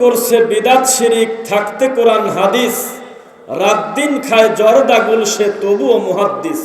করছে বিদাত শিরিক, থাকতে কোরআন হাদিস। রাত দিন খায় জর্দাগুল সে তবুও মুহাদ্দিস।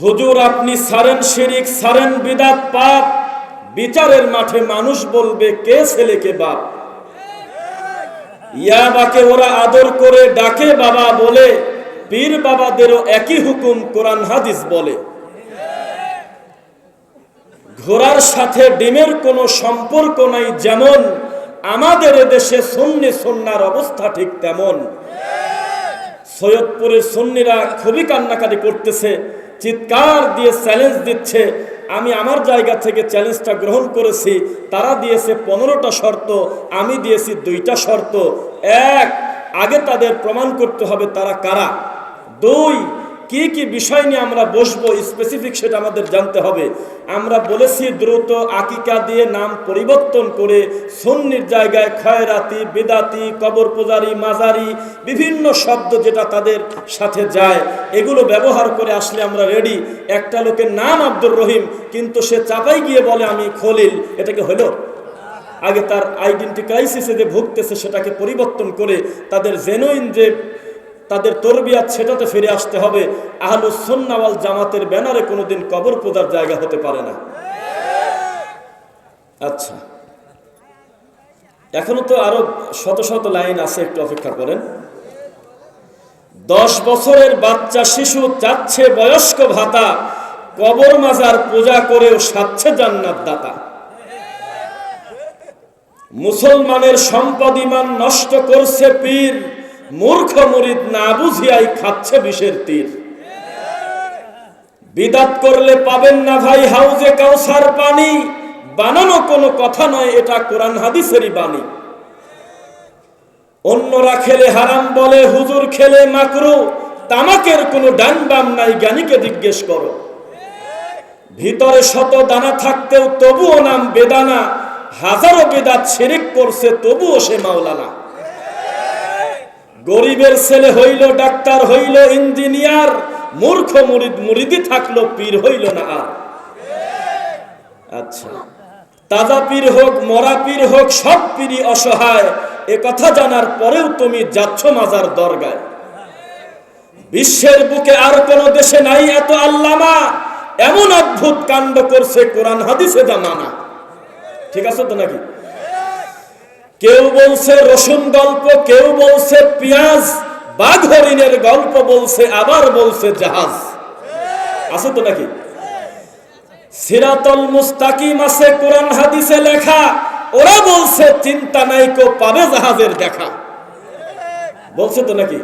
হুজুর, আপনি সারেন শিরিক, সারেন বিদাত পাপ। বিচারের মাঠে মানুষ বলবে, কে ছেলেকে বাপ? ইয়াবাকে ওরা আদর করে ডাকে বাবা বলে, পীর বাবাদেরও একই হুকুম কোরআন হাদিস বলে। ঘোড়ার সাথে ডিমের কোনো সম্পর্ক নাই যেমন আমাদের দেশে সন্নি সন্ন্যার অবস্থা ঠিক তেমন। সৈয়দপুরের সন্নিরা খুবই কান্নাকাটি করতেছে, চিৎকার দিয়ে চ্যালেঞ্জ দিচ্ছে, আমি আমার জায়গা থেকে চ্যালেঞ্জটা গ্রহণ করেছি, তারা দিয়েছে পনেরোটা শর্ত, আমি দিয়েছি দুইটা শর্ত। এক, আগে তাদের প্রমাণ করতে হবে তারা কারা। দুই কি কি বিষয় নিয়ে আমরা বসবো স্পেসিফিক সেটা আমাদের জানতে হবে। আমরা বলেছি দ্রুত আকিকা দিয়ে নাম পরিবর্তন করে সন্নির জায়গায় খয়রাতি, বেদাতি, কবর পূজারি, মাজারি, বিভিন্ন শব্দ যেটা তাদের সাথে যায়, এগুলো ব্যবহার করে আসলে আমরা রেডি একটা লোকের নাম আব্দুর রহিম, কিন্তু সে চাপাই গিয়ে বলে, আমি খলিল। এটাকে হলো? আগে তার আইডেন্টি ক্রাইসিসে যে ভুগতেছে, সেটাকে পরিবর্তন করে তাদের জেনুইন যে তাদের তরবিয়াত সেটাতে ফিরে আসতে হবে। আহলুস সুন্নাওয়াল জামাতের ব্যানারে কোনোদিন কবর পূজার জায়গা হতে পারে না। আচ্ছা। এখনও তো আরও শত শত লাইন আছে, একটু অপেক্ষা করেন। দশ বছরের বাচ্চা শিশু চাচ্ছে বয়স্ক ভাতা, কবর মাজার পূজা করেও সাচ্ছে জান্নাত দাতা। মুসলমানের সম্পদ ইমান নষ্ট করছে পীর। মূর্খ মুরিদ না বুঝিয়াই খাচ্ছে বিষের তীর। বিদাত করলে পাবেন না ভাই হাউজে কাউসার পানি। বানানো কোনো কথা নয়, এটা কোরআন হাদিসেরই বাণী। অন্যরা খেলে হারাম বলে, হুজুর খেলে মাকরু। তামাকের কোনো ডান বাম নাই, জ্ঞানীকে জিজ্ঞেস করো। ভিতরে শত দানা থাকতেও তবুও নাম বেদানা। হাজারো বেদাত ছেড়েক করছে, তবুও সে মাওলানা। গরিবের ছেলে হইল ডাক্তার, হইল ইঞ্জিনিয়ার, মূর্খ মুরিদ, মুরিদি থাকল, পীর হইল না আর। আচ্ছা তাজা পীর হোক, মরা পীর হোক, সব পীরই অসহায়। এ কথা জানার পরেও তুমি যাচ্ছ মাজার দরগায়। বিশ্বের বুকে আর কোন দেশে নাই এত আল্লামা। এমন অদ্ভুত কাণ্ড করছে কোরআন হাদিসে জামানা ঠিক আছে তো নাকি? কেউ বলছে রসুন গল্প, কেউ বলছে পেঁয়াজ বাঘ হরিণের গল্প বলছে, আবার বলছে জাহাজ। আছে তো নাকি? সিরাতল মুস্তাকিম আছে, কোরআন হাদিসে লেখা। ওরা বলছে, চিন্তা নাই কো, পাবে জাহাজের দেখা। বলছে তো নাকি?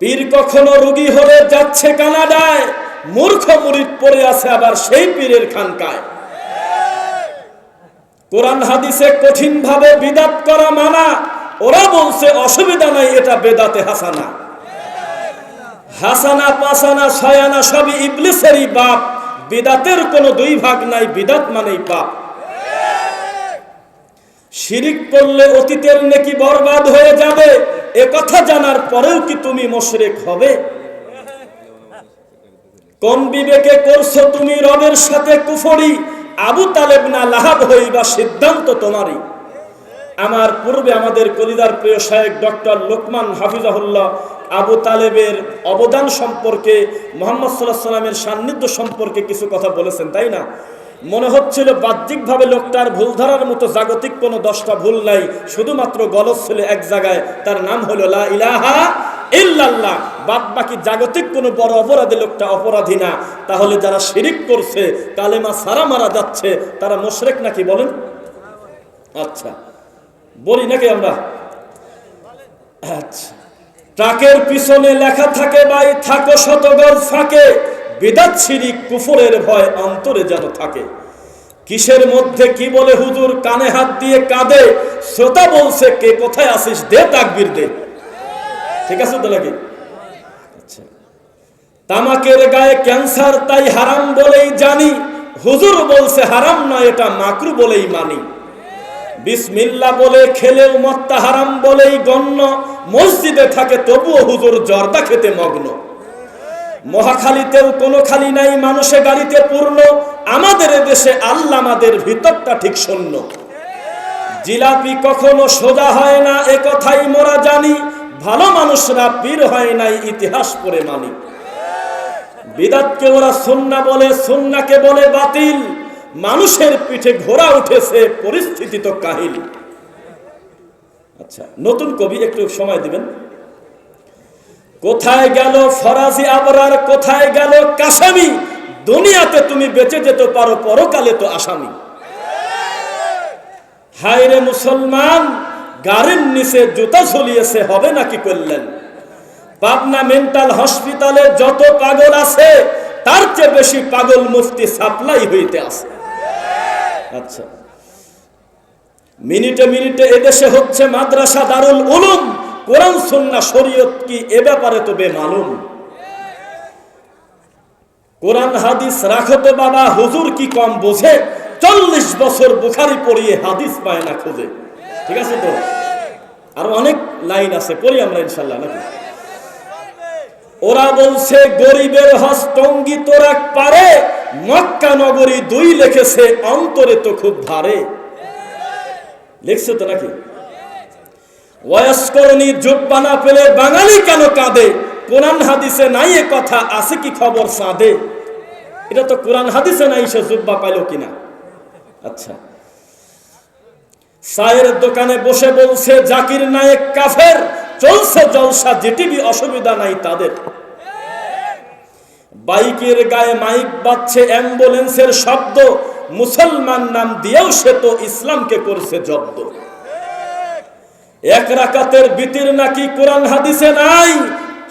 পীর কখনো রুগী হলে যাচ্ছে কানাডায়, মূর্খ মুরিদ পড়ে আছে আবার সেই পীরের খানকায়। কোরআন হাদিসে কঠিন ভাবে বিদাত করা মানা, ওরা বলছে অসুবিধা নাই, এটা বেদাতে হাসানা। হাসানা, পাসানা, ছয়ানা সবই ইবলিসেরই বাপ। বিদাতের কোনো দুই ভাগ নাই, বিদাত মানেই পাপ। শিরিক করলে অতীতের নেকি বরবাদ হয়ে যাবে, এ কথা জানার পরেও কি তুমি মোশরেক হবে? কোন বিবেকে করছ তুমি রবের সাথে কুফরি? আবু তালেব না লাহাব হইবা সিদ্ধান্ত তোমারই। আমার পূর্বে আমাদের কলিদার প্রিয় শায়েক ডক্টর লোকমান হাফিজাহুল্লাহ আবু তালেবের অবদান সম্পর্কে, মোহাম্মদ সাল্লাহ সাল্লামের সান্নিধ্য সম্পর্কে কিছু কথা বলেছেন, তাই না? মনে হচ্ছিল বাহ্যিকভাবে লোকটার ভুল ধরার মতো জাগতিক কোনো দশটা ভুল নাই, শুধুমাত্র গলদ ছিল এক জায়গায়, তার নাম হলো লা ইলাহা ইল্লাল্লাহ বাদ বাকি জাগতিক কোনো বড় অপরাধী লোকটা অপরাধী না। তাহলে যারা শিরিক করছে, কালেমা সারা মারা যাচ্ছে, তারা মোশরেক নাকি বলেন? আচ্ছা বলি নাকি আমরা? আচ্ছা। ট্রাকের পিছনে লেখা থাকে, ভাই, থাকো শতগজ ফাঁকে। বিদাত শিরিক কুফরের ভয় অন্তরে যেন থাকে। কিসের মধ্যে কি বলে হুজুর? কানে হাত দিয়ে কাঁদে। শ্রোতা বলছে, কে, কোথায় আসিস দে তাকবির দে। ঠিক আছে তো নাকি? আচ্ছা। তামাকের গায়ে ক্যান্সার তাই হারাম বলেই জানি। হুজুর বলছে হারাম নয় এটা মাকরু বলেই মানি। বিসমিল্লা বলে খেলেও মত্তা হারাম বলেই গণ্য। মসজিদে থাকে তবুও হুজুর জর্দা খেতে মগ্ন। মহাখালীতেও কোনো খালি নাই, মানুষে গাড়িতে পূর্ণ। আমাদের দেশে আল্লাহ আমাদের ভিতরটা ঠিক শূন্য। জিলাপি কখনো সোজা হয় না, এ কথাই মোরা জানি। ভালো মানুষরা পীর হয় নাই, ইতিহাস পড়ে মানি বিদাতকে ওরা সুন্না বলে, সুন্নাকে বলে বাতিল। মানুষের পিঠে ঘোড়া উঠেছে, পরিস্থিতি তো কাহিল। আচ্ছা নতুন কবি একটু সময় দিবেন। কোথায় গেল ফরাজি আবরার, কোথায় গেল কাসামি? দুনিয়াতে তুমি বেঁচে যেতে পারো, পরকালে তো আসামি। হায় রে মুসলমান গাড়ির নিচে জুতা ঝুলিয়েছে, হবে নাকি করলেন? পাবনা মেন্টাল হসপিটালে যত পাগল আছে, তার চেয়ে বেশি পাগল মুফতি সাপ্লাই হইতে আছে। আচ্ছা। মিনিটে মিনিটে এদেশে হচ্ছে মাদ্রাসা দারুল উলুম, কোরআন, সুন্নাহ, শরীয়ত কি এ ব্যাপারে তো বেমালুম? কোরআন, হাদিস রাখো তো বাবা, হুজুর কি কম বোঝে? চল্লিশ বছর বুখারি পড়িয়ে হাদিস পায় না খুঁজে। ঠিক আছে তো? আর অনেক লাইন আছে, পড়ি আমরা ইনশাল্লাহ নাকি? ওরা বলছে, গরিবের হস্তঙ্গি তোরা পারে, মক্কা নগরী দুই লিখেছে, অন্তরে তো খুব ভারে লিখছে তো নাকি? বয়স্করণী জুব্বা না পেলে বাঙালি কেন কাঁদে? কোরআন হাদিসে নাই এ কথা, আছে কি খবর সাদে? এটা তো কোরআন হাদিসে নাই, সে জুব্বা পাইল কিনা? আচ্ছা। চায়ের দোকানে বসে বলছে, জাকির নায়েক কাফের, চলছে জলসা যেটিবি অসুবিধা নাই তাদের। বাইকের গায়ে মাইক বাজছে, অ্যাম্বুলেন্সের শব্দ, মুসলমান নাম দিয়েও সে তো ইসলামকে করছে জব্দ। এক রাকাতের বিতির নাকি কোরআন হাদিসে নাই,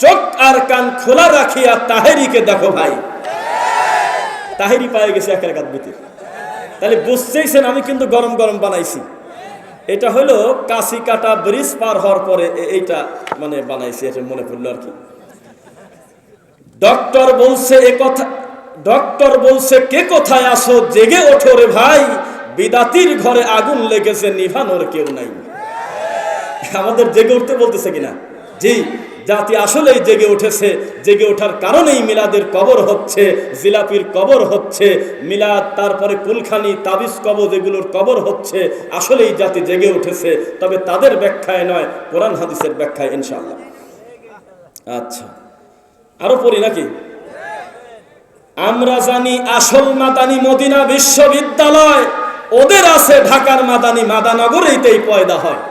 চোখ আর কান খোলা রাখিয়া তাহেরিকে দেখো ভাই। তাহেরি পায়ে গেছে এক রাকাত বিতির তাহলে বুঝতেইছেন, আমি কিন্তু গরম গরম বানাইছি। এটা হলো কাশি কাটা ব্রিজ পার হওয়ার পরে এইটা মানে বানাইছে, এটা মনে পড়ল আর কি। ডক্টর বলছে, এ কথা ডক্টর বলছে, কে কোথায় আসো জেগে ওঠো রে ভাই। বিদাতির ঘরে আগুন লেগেছে, নিভানোর কেউ নাই। আমাদের জেগে উঠতে বলতেছে কিনা? জি। জাতি আসলেই জেগে উঠেছে। জেগে ওঠার কারণেই মিলাদের কবর হচ্ছে, জিলাপির কবর হচ্ছে, মিলাদ, তারপরে কুলখানি, তাবিজ কবর যেগুলোর কবর হচ্ছে, আসলেই জাতি জেগে উঠেছে। তবে তাদের ব্যাখ্যায় নয়, কোরআন হাদিসের ব্যাখ্যায়, ইনশাআল্লাহ। আচ্ছা আরও পড়ি নাকি? আমরা জানি আসল মাদানি মদিনা বিশ্ববিদ্যালয়, ওদের আছে ঢাকার মাদানি মাদানগরেইতেই পয়দা হয়।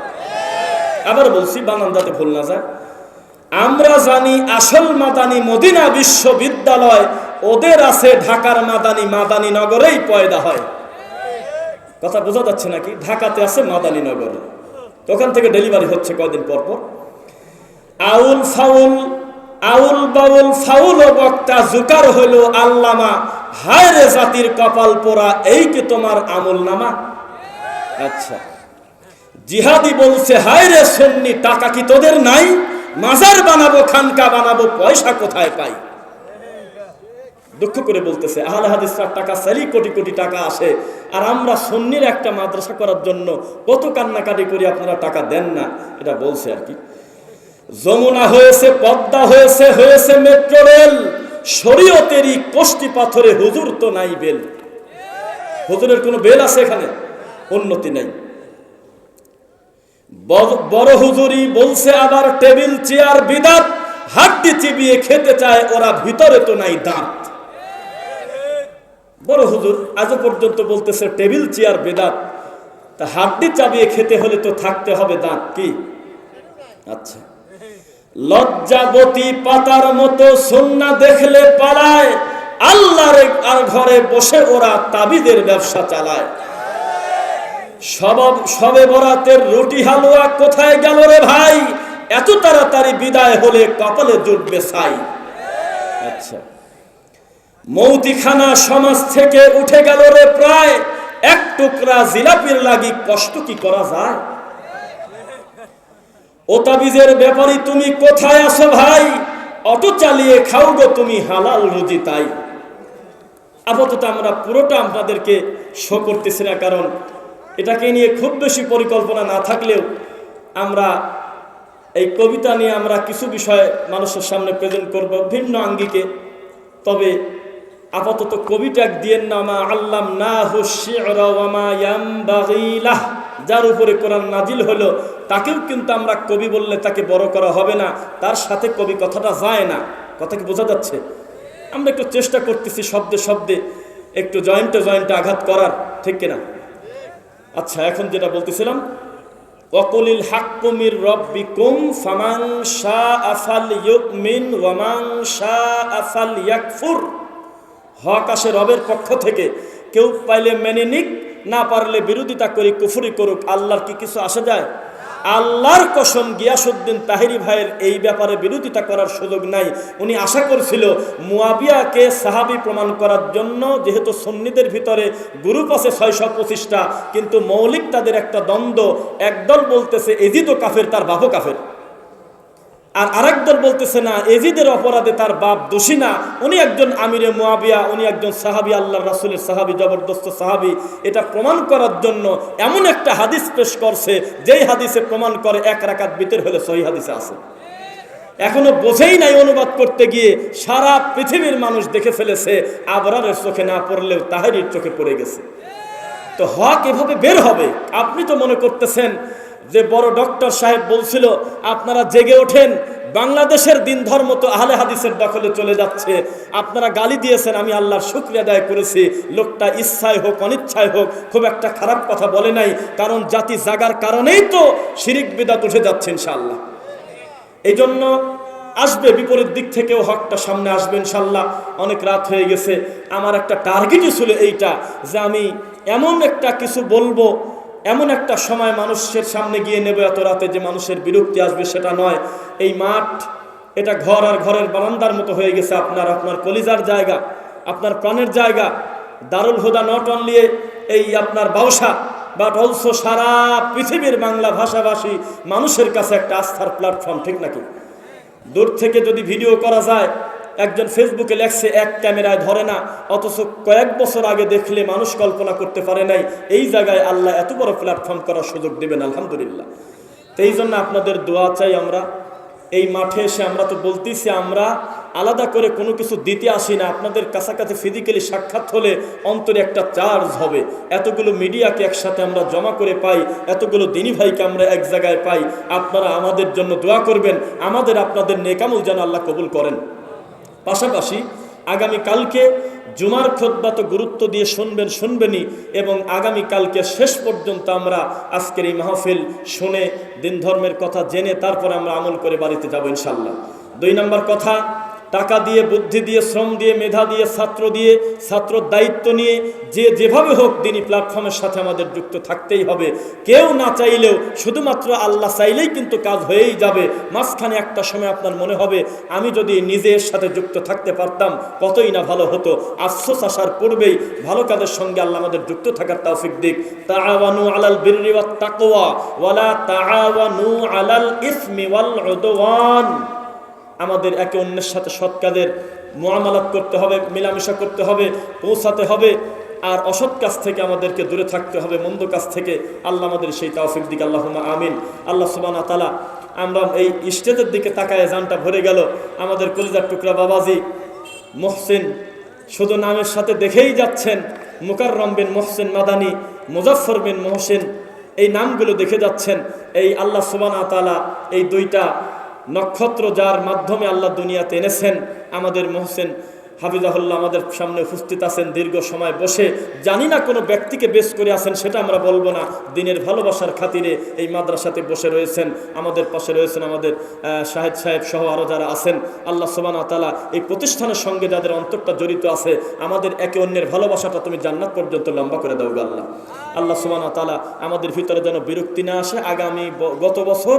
আবার বলছি বানান যাতে ভুল না যায়। আমরা জানি আসল মাদানি মদিনা বিশ্ববিদ্যালয়, ওদের আছে ঢাকার মাদানি মাদানি নগরেই পয়দা হয়। কথা বোঝা যাচ্ছে নাকি? ঢাকাতে আছে মাদানি নগরে। ওখান থেকে ডেলিভারি হচ্ছে কয়দিন পর পর? আউল ফাউল, আউল বাউল ফাউল ও বক্তা, জুকার হইল আল্লামা। হায় রে জাতির কপাল পোড়া, এই কি তোমার আমল নামা? আচ্ছা। জিহাদি বলছে, হায় রে সন্নি, টাকা কি তোদের নাই? মাজার বানাবো, খানকা বানাবো, পয়সা কোথায় পাই? দুঃখ করে বলতেছে, আহলে হাদিসরা টাকা সারি কোটি কোটি টাকা আসে। আর আমরা সন্নির একটা মাদ্রাসা করার জন্য কত কান্নাকাটি করি, আপনারা টাকা দেন না। এটা বলছে আর কি। যমুনা হয়েছে, পদ্মা হয়েছে হয়েছে মেট্রো রেল। শরীয়তেরই কষ্টি পাথরে হুজুর তো নাই বেল। হুজুরের কোনো বেল আছে এখানে? উন্নতি নাই। বড়- হুজুরি বলছে আবার টেবিল, চেয়ার, বিদাত, হাড্ডি চিবিয়ে খেতে চায়, ওরা ভিতরে তো নাই দাঁত। বড় হুজুর আজও পর্যন্ত বলতেছে, টেবিল, চেয়ার, বেদাত, তা হাড্ডি চাবিয়ে খেতে হলে তো থাকতে হবে দাঁত কি? আচ্ছা। লজ্জাবতী পাতার মতো সন্না দেখলে পালায়, আল্লাহর আর ঘরে বসে ওরা তাবিদের ব্যবসা চালায়। সব বরাতের রুটি হালুয়া কোথায় গেল রে ভাই? এত তাড়াতাড়ি বিদায় হলে কপালে জুটবে ছাই। আচ্ছা। মৌতিখানা সমাজ থেকে উঠে গেল রে প্রায়। এক টুকরা জিলাপির লাগি কষ্ট কি করা যায়? ও তাবিজের ব্যাপারী তুমি কোথায় আছো ভাই? অটো চালিয়ে খাও গো তুমি হালাল রুজি তাই। আপাতত আমরা পুরোটা আপনাদেরকে শো করতেছি না, কারণ এটাকে নিয়ে খুব বেশি পরিকল্পনা না থাকলেও আমরা এই কবিতা নিয়ে আমরা কিছু বিষয় মানুষের সামনে প্রেজেন্ট করব ভিন্ন আঙ্গিকে। তবে আপাতত কবি ট্যাগ দিয়েন না, মা আল্লাম না হুশিয়াম যার উপরে কোরআন নাজিল হলো, তাকেও কিন্তু আমরা কবি বললে তাকে বড় করা হবে না, তার সাথে কবি কথাটা যায় না। কথা কি বোঝা যাচ্ছে? আমরা একটু চেষ্টা করতেছি শব্দে শব্দে একটু জয়েন্টে জয়েন্টে আঘাত করার, ঠিক কিনা? আচ্ছা এখন যেটা বলতেছিলাম অকলিল হাক্কুমির রব্বিকুম, ফামান আফাল ইউমিন ওয়ামান আফাল ইয়াকফুর হক আসে রবের পক্ষ থেকে। কেউ পাইলে মেনে নিক, না পারলে বিরোধিতা করি, কুফুরি করুক, আল্লাহর কি কিছু আসা যায়? আল্লাহর কসম গিয়াসুদ্দিন তাহিরি ভাইয়ের এই ব্যাপারে বিরোধিতা করার সুযোগ নাই। উনি আশা করছিল মুয়াবিয়াকে সাহাবি প্রমাণ করার জন্য, যেহেতু সন্নিদের ভিতরে গ্রুপ আছে ছয়শো পঁচিশটা, কিন্তু মৌলিক তাদের একটা দ্বন্দ্ব। একদল বলতেছে, এজিদও কাফের, তার বাবু কাফের। আর আরেক দল বলতেছে না, এজিদের অপরাধে তার বাপ দোষী না। উনি একজন আমিরে মোয়াবিয়া উনি একজন সাহাবি আল্লাহ রাসুলের সাহাবি, জবরদস্ত সাহাবি। এটা প্রমাণ করার জন্য এমন একটা হাদিস পেশ করছে, যেই হাদিসে প্রমাণ করে এক রাকাত বিতের হলে সহি হাদিসে আছে। এখনও বোঝেই নাই অনুবাদ করতে গিয়ে, সারা পৃথিবীর মানুষ দেখে ফেলেছে, আবরারের চোখে না পড়লেও তাহারির চোখে পড়ে গেছে। তো হক এভাবে বের হবে। আপনি তো মনে করতেছেন যে বড় ডক্টর সাহেব বলছিল, আপনারা জেগে ওঠেন, বাংলাদেশের দিন ধর্ম তো আহলে হাদিসের দখলে চলে যাচ্ছে। আপনারা গালি দিয়েছেন, আমি আল্লাহর শুক্রিয়া আদায় করেছি। লোকটা ইচ্ছায় হোক, অনিচ্ছায় হোক, খুব একটা খারাপ কথা বলে নাই, কারণ জাতি জাগার কারণেই তো শিরিক বিদাত উঠে যাচ্ছে ইনশাল্লাহ এই জন্য আসবে, বিপরীত দিক থেকেও হকটা সামনে আসবে ইনশাল্লাহ অনেক রাত হয়ে গেছে। আমার একটা টার্গেটই ছিল এইটা, যে আমি এমন একটা কিছু বলব এমন একটা সময় মানুষের সামনে গিয়ে নেবে এত রাতে যে মানুষের বিরক্তি আসবে, সেটা নয়। এই মাঠ, এটা ঘর আর ঘরের বারান্দার মতো হয়ে গেছে আপনার। আপনার কলিজার জায়গা, আপনার প্রাণের জায়গা। দারুল হুদা নট অনলি এই আপনার বাউসা বাট অলসো সারা পৃথিবীর বাংলা ভাষাভাষী মানুষের কাছে একটা আস্থার প্ল্যাটফর্ম ঠিক নাকি? দূর থেকে যদি ভিডিও করা যায় একজন ফেসবুকে লেখছে, এক ক্যামেরায় ধরে না, অথচ কয়েক বছর আগে দেখলে মানুষ কল্পনা করতে পারে নাই, এই জায়গায় আল্লাহ এত বড় প্ল্যাটফর্ম করার সুযোগ দেবেন, আলহামদুলিল্লাহ। তো এই জন্য আপনাদের দোয়া চাই আমরা। এই মাঠে এসে আমরা তো বলতেছি, আমরা আলাদা করে কোনো কিছু দিতে আসি না। আপনাদের কাছাকাছি ফিজিক্যালি সাক্ষাৎ হলে অন্তরে একটা চার্জ হবে। এতগুলো মিডিয়াকে একসাথে আমরা জমা করে পাই, এতগুলো দিনী ভাইকে আমরা এক জায়গায় পাই। আপনারা আমাদের জন্য দোয়া করবেন, আমাদের আপনাদের নেকামুল যেন আল্লাহ কবুল করেন। পাশাপাশি আগামীকালকে জুমার খোদ্া তো গুরুত্ব দিয়ে শুনবেন শুনবেনই এবং আগামীকালকে শেষ পর্যন্ত আমরা আজকের এই মাহফিল শুনে দিন ধর্মের কথা জেনে তারপরে আমরা আমল করে বাড়িতে যাব ইনশাল্লাহ দুই নম্বর কথা টাকা দিয়ে, বুদ্ধি দিয়ে, শ্রম দিয়ে, মেধা দিয়ে, ছাত্র দিয়ে, ছাত্র দায়িত্ব নিয়ে যে যেভাবে হোক দিনই প্ল্যাটফর্মের সাথে আমাদের যুক্ত থাকতেই হবে। কেউ না চাইলেও শুধুমাত্র আল্লাহ চাইলেই কিন্তু কাজ হয়েই যাবে। মাঝখানে একটা সময় আপনার মনে হবে, আমি যদি নিজের সাথে যুক্ত থাকতে পারতাম, কতই না ভালো হতো। আফসোস আসার পূর্বেই ভালো কাজের সঙ্গে আল্লাহ আমাদের যুক্ত থাকার তৌফিক দিক। তাআওয়ানু আলাল বিররি ওয়াত তাকওয়া, ওয়ালা তাআওয়ানু আলাল ইসমি ওয়াল উদওয়ান। আমাদের একে অন্যের সাথে সৎ কাজের মোয়ামালাত করতে হবে, মেলামেশা করতে হবে, পৌঁছাতে হবে। আর অসৎ কাজ থেকে আমাদেরকে দূরে থাকতে হবে, মন্দ কাজ থেকে আল্লাহ আমাদের সেই তাওফিক দিকে। আল্লাহ আমিন। আল্লাহ সুবান তালা আমরা এই স্টেজের দিকে তাকায় জানটা ভরে গেল। আমাদের কলিজার টুকরা বাবাজি মহসিন শুধু নামের সাথে দেখেই যাচ্ছেন। মুকাররম বিন মহসিন মাদানি মুজাফর বিন মহসিন এই নামগুলো দেখে যাচ্ছেন। এই আল্লাহ সুবান তালা এই দুইটা নক্ষত্র যার মাধ্যমে আল্লাহ দুনিয়াতে এনেছেন। আমাদের মহসেন হাফিজাহুল্লাহ আমাদের সামনে উপস্থিত আছেন, দীর্ঘ সময় বসে। জানি না কোনো ব্যক্তিকে বেশ করে আছেন, সেটা আমরা বলব না। দিনের ভালোবাসার খাতিরে এই মাদ্রাসাতে বসে রয়েছেন। আমাদের পাশে রয়েছেন আমাদের শাহেদ সাহেব সহ আরও যারা আছেন। আল্লাহ সোবান তালা এই প্রতিষ্ঠানের সঙ্গে যাদের অন্তরটা জড়িত আছে, আমাদের একে অন্যের ভালোবাসাটা তুমি জান্নাত পর্যন্ত লম্বা করে দাও আল্লাহ। আল্লাহ সুবানা তালা আমাদের ভিতরে যেন বিরক্তি না আসে। আগামী গত বছর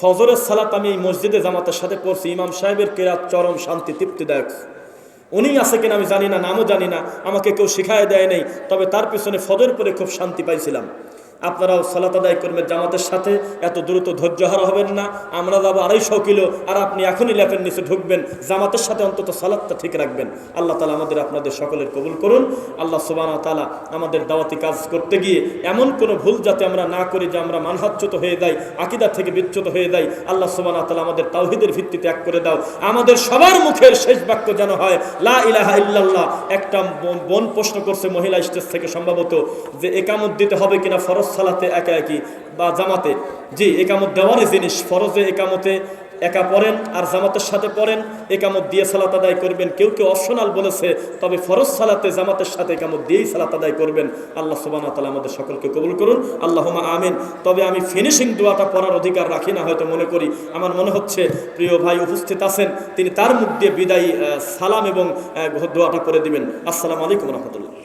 ফজরের সালাত আমি এই মসজিদে জামাতের সাথে পড়ছি। ইমাম সাহেবের কেরাত চরম শান্তি, তৃপ্তিদায়ক। উনি আছে কিনা আমি জানি না, নামও জানি না, আমাকে কেউ শিখায় দেয় নাই, তবে তার পিছনে ফজর পরে খুব শান্তি পাইছিলাম। আপনারাও সালাত আদায় করবেন জামাতের সাথে, এত দ্রুত ধৈর্যহারা হবেন না। আমরা যাব আড়াইশো কিলো, আর আপনি এখনই ল্যাপের নিচে ঢুকবেন, জামাতের সাথে অন্তত সালাদটা ঠিক রাখবেন। আল্লাহ তালা আমাদের আপনাদের সকলের কবুল করুন। আল্লাহ সুবান তালা আমাদের দাওয়াতি কাজ করতে গিয়ে এমন কোনো ভুল যাতে আমরা না করি যে আমরা মানহাচ্যুত হয়ে যাই, আকিদা থেকে বিচ্যুত হয়ে যাই, আল্লাহ সুবান তালা আমাদের তাওহিদের ভিত্তি ত্যাগ করে দাও। আমাদের সবার মুখের শেষ বাক্য যেন হয়, লা ইলাহা ইল্লাল্লাহ। একটা বোন- প্রশ্ন করছে মহিলা স্টেজ থেকে সম্ভবত যে একামত দিতে হবে কিনা ফরজ সালাতে, একা একই বা জামাতে। জি, একামত দেওয়ারই জিনিস, ফরজে একামতে একা পড়েন আর জামাতের সাথে পড়েন, একামত দিয়ে সালাত আদায় করবেন। কেউ কেউ অপশনাল বলেছে, তবে ফরজ সালাতে, জামাতের সাথে একামত দিয়েই সালাত আদায় করবেন। আল্লাহ সুবানা তালা আমাদের সকলকে কবুল করুন। আল্লাহমা আমিন। তবে আমি ফিনিশিং দোয়াটা পড়ার অধিকার রাখি না, হয়তো মনে করি। আমার মনে হচ্ছে, প্রিয় ভাই উপস্থিত আছেন, তিনি তার মুখ দিয়ে বিদায়ী সালাম এবং দোয়াটা করে দিবেন। আসসালামু আলাইকুম রহমতুল্লাহ।